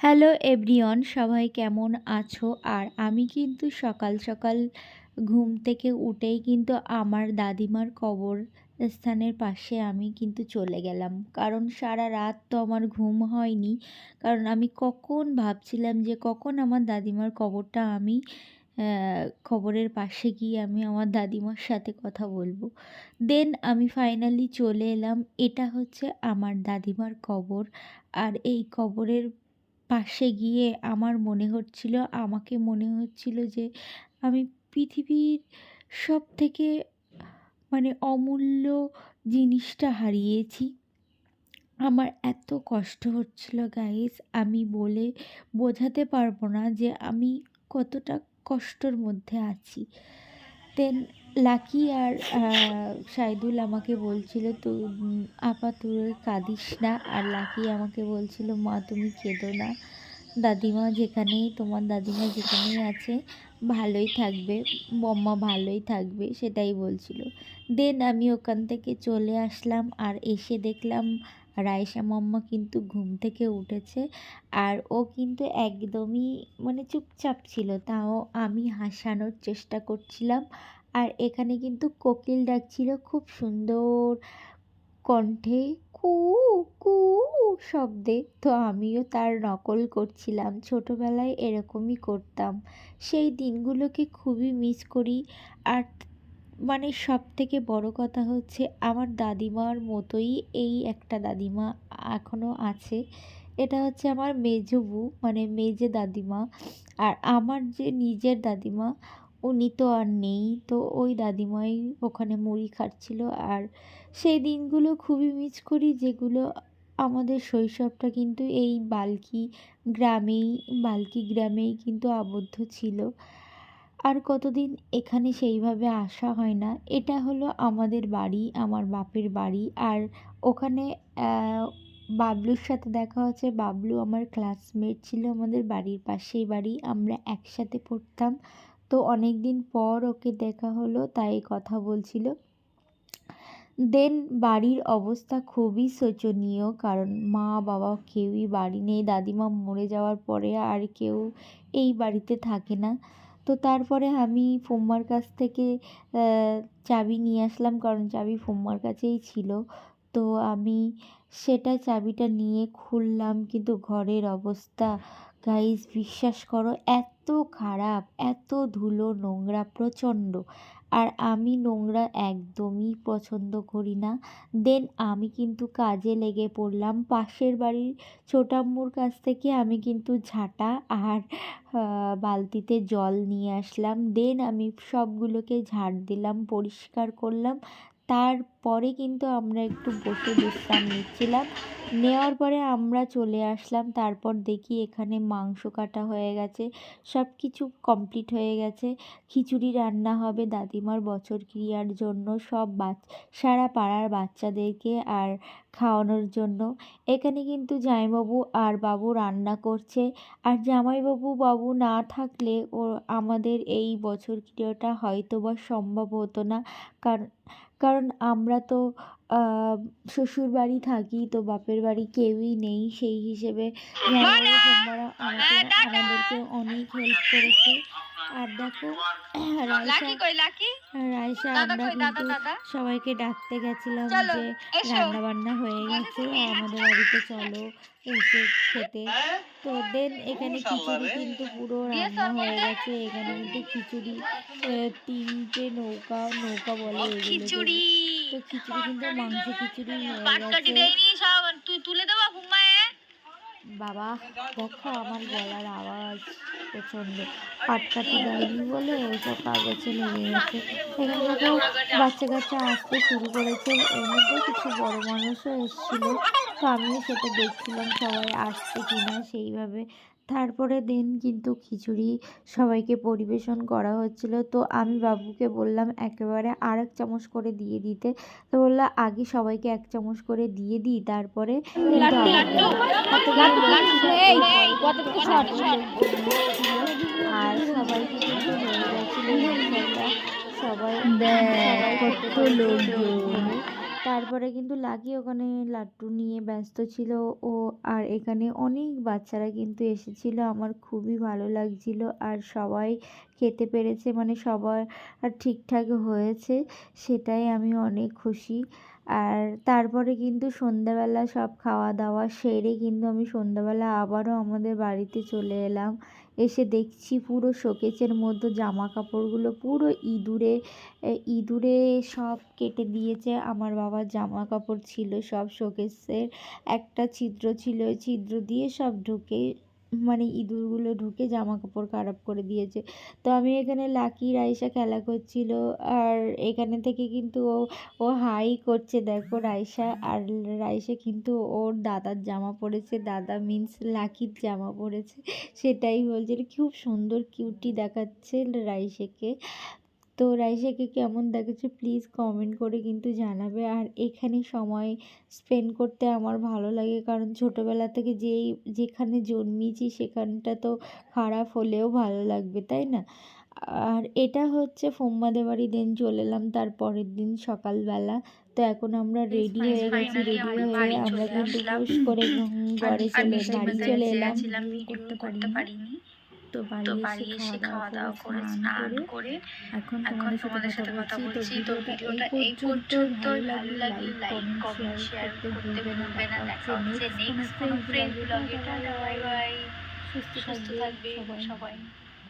Hello everyone, সবাই কেমন আছো? আর আমি কিন্তু সকাল সকাল ঘুম থেকে উঠেই কিন্তু আমার দাদিমার কবর স্থানের পাশে আমি কিন্তু চলে গেলাম। কারণ সারা রাত তো আমার ঘুম হয়নি। কারণ আমি কখন ভাবছিলাম যে কখন আমার দাদিমার কবরটা আমি খবরের পাশে গিয়ে আমি আমার দাদিমার সাথে কথা বলব। দেন আমি ফাইনালি চলে এলাম। এটা হচ্ছে আমার দাদিমার কবর। আর এই কবরের পাশে গিয়ে আমার মনে হচ্ছিল, আমাকে মনে হচ্ছিল যে আমি পৃথিবীর সব থেকে মানে অমূল্য জিনিসটা হারিয়েছি। আমার এত কষ্ট হচ্ছিল গাইস আমি বলে বোঝাতে পারব না যে আমি কতটা কষ্টর মধ্যে আছি। দেন লাকি আর সাইদুল আমাকে বলছিল, তো আপা তুই কাঁদিস না। আর লাকি আমাকে বলছিল, মা, তুমি কেঁদো না। দাদিমা যেখানেই, তোমার দাদিমা যেখানেই আছে, ভালোই থাকবে, বম্মা ভালোই থাকবে, সেটাই বলছিল। দেন আমি ওখান থেকে চলে আসলাম আর এসে দেখলাম রায়সা মাম্মা কিন্তু ঘুম থেকে উঠেছে আর ও কিন্তু একদমই মানে চুপচাপ ছিল, তাও আমি হাসানোর চেষ্টা করছিলাম আর এখানে কিন্তু কোকিল ডাকছিল খুব সুন্দর কণ্ঠে কু কু শব্দে। তো আমিও তার নকল করছিলাম, ছোটোবেলায় এরকমই করতাম। সেই দিনগুলোকে খুবই মিস করি। আর মানে সব থেকে বড় কথা হচ্ছে আমার দাদিমার মতোই এই একটা দাদিমা এখনও আছে। এটা হচ্ছে আমার মেজবু মানে মেজে দাদিমা। আর আমার যে নিজের দাদিমা, উনি তো আর নেই। তো ওই দাদিমাই ওখানে মুড়ি খাচ্ছিল। আর সেই দিনগুলো খুবই মিস করি, যেগুলো আমাদের শৈশবটা কিন্তু এই বালকি গ্রামেই, বাল্কি গ্রামেই কিন্তু আবদ্ধ ছিল। আর কতদিন এখানে সেইভাবে আসা হয় না, এটা হলো আমাদের বাড়ি, আমার বাপের বাড়ি। আর ওখানে বাবলুর সাথে দেখা হচ্ছে বাবলু আমার ক্লাসমেট ছিল আমাদের বাড়ির পাশেই বাড়ি, আমরা একসাথে পড়তাম। তো অনেক দিন পর ওকে দেখা হলো, তাই কথা বলছিল। দেন বাড়ির অবস্থা খুবই শোচনীয়, কারণ মা বাবা কেউই বাড়ি নেই, দাদিমা মরে যাওয়ার পরে আর কেউ এই বাড়িতে থাকে না। তো তারপরে আমি ফোম্মার কাছ থেকে চাবি নিয়ে আসলাম, কারণ চাবি ফোম্মার কাছেই ছিল। তো আমি সেটা চাবিটা নিয়ে খুললাম, কিন্তু ঘরের অবস্থা গাইজ বিশ্বাস করো, এত খারাপ, এত ধুলো নোংরা, প্রচণ্ড। আর আমি নোংরা একদমই পছন্দ করি না। দেন আমি কিন্তু কাজে লেগে পড়লাম। পাশের বাড়ির ছোটাম্মুর কাছ থেকে আমি কিন্তু ঝাঁটা আর বালতিতে জল নিয়ে আসলাম। দেন আমি সবগুলোকে ঝাড় দিলাম, পরিষ্কার করলাম। তারপরে কিন্তু আমরা একটু বসে বিশ্রাম নিচ্ছিলাম। নেওয়ার পরে আমরা চলে আসলাম, তারপর দেখি এখানে মাংস কাটা হয়ে গেছে সব কিছু কমপ্লিট হয়ে গেছে। খিচুড়ি রান্না হবে দাদিমার বছর ক্রিয়ার জন্য, সব বাচ, সারা পাড়ার বাচ্চাদেরকে আর খাওয়ানোর জন্য। এখানে কিন্তু জামাইবাবু আর বাবু রান্না করছে। আর জামাইবাবু বাবু না থাকলে ও, আমাদের এই বছর ক্রিয়াটা হয়তো বা সম্ভব হতো না। কারণ কারণ আমরা তো শ্বশুর বাড়ি থাকি তো বাপের বাড়ি কেউই নেই। সেই হিসেবে আমাদেরকে অনেক হেল্প করেছে। আর দেখো রাইসা আমরা কিন্তু সবাইকে ডাকতে গেছিলাম যে রান্না বান্না হয়ে গেছে আমাদের বাড়িতে চলো এসে খেতে। তো দেন এখানে খিচুড়ি কিন্তু পুরো রান্না হয়ে গেছে। এখানে কিন্তু খিচুড়ি তিনটে নৌকা নৌকা বলে খিচুড়ি। তো খিচুড়ি কিন্তু মাংস খিচুড়ি হয়ে গেছে। তুলে দেবো বাবা, দেখো আমার গলার আওয়াজ প্রচণ্ড পাটকাটি দেয়নি বলে ওইসব কাগজে লেগে গেছে। এখানে তো বাচ্চা কাচ্চা আসতে শুরু করেছে। এর মধ্যে কিছু বড় মানুষও এসেছিল। তো আমিও সেটা দেখছিলাম সবাই আসছে কিনা সেইভাবে। তারপরে দিন কিন্তু খিচুড়ি সবাইকে পরিবেশন করা হচ্ছিল। তো আমি বাবুকে বললাম একেবারে আর এক চামচ করে দিয়ে দিতে। তো বলল আগে সবাইকে এক চামচ করে দিয়ে দিই তারপরে আর সবাইকে সবাই সবাই কত লোক তারপরে কিন্তু লাকি ওখানে লাড্ডু নিয়ে ব্যস্ত ছিল ও, আর এখানে অনেক বাচ্চারা কিন্তু এসেছিল। আমার খুবই ভালো লাগছিল। আর সবাই খেতে পেরেছে মানে সবার ঠিকঠাক হয়েছে, সেটাই আমি অনেক খুশি। আর তারপরে কিন্তু সন্ধ্যাবেলা সব খাওয়া দাওয়া সেরে কিন্তু আমি সন্ধ্যাবেলা আবারও আমাদের বাড়িতে চলে এলাম। এসে দেখছি পুরো শোকেসের মধ্যে জামা কাপড়গুলো পুরো ইঁদুরে ইঁদুরে সব কেটে দিয়েছে। আমার বাবার জামা কাপড় ছিল সব শোকেসের একটা ছিদ্র ছিল, ওই ছিদ্র দিয়ে সব ঢুকে মানে ইঁদুরগুলো ঢুকে জামা কাপড় খারাপ করে দিয়েছে। তো আমি এখানে লাকি রাইসা খেলা করছিল আর এখানে থেকে কিন্তু ও ও হাই করছে দেখো রাইসা। আর রাইসা কিন্তু ওর দাদার জামা পরেছে, দাদা মিন্স লাকির জামা পরেছে। সেটাই বলছে খুব সুন্দর কিউটি দেখাচ্ছে রাইসাকে। তো রাইসাকে কেমন দেখাচ্ছে প্লিজ কমেন্ট করে কিন্তু জানাবে। আর এখানে সময় স্পেন্ড করতে আমার ভালো লাগে কারণ ছোটোবেলা থেকে যেই যেখানে জন্মেছি সেখানটা তো খারাপ হলেও ভালো লাগবে তাই না? আর এটা হচ্ছে ফোম্মাদের বাড়ি দেন চলে এলাম তার পরের দিন সকালবেলা। তো এখন আমরা রেডি হয়ে গেছি রেডি হয়ে আমরা কিন্তু করে ঘরে চলে বাড়ি চলে এলাম। করতে পারিনি। তো বাড়ি এসে খাওয়া দাওয়া করে স্নান করে। এখন এখন তোমাদের সাথে কথা বলছি। তো ভিডিওটা এই পর্যন্তই ভালো লাগলে লাইক কমেন্ট শেয়ার করতে না। দেখা হচ্ছে নেক্সট কোনো ফ্রেন্ড ব্লগে বাই বাই সুস্থ থাকবে সবাই।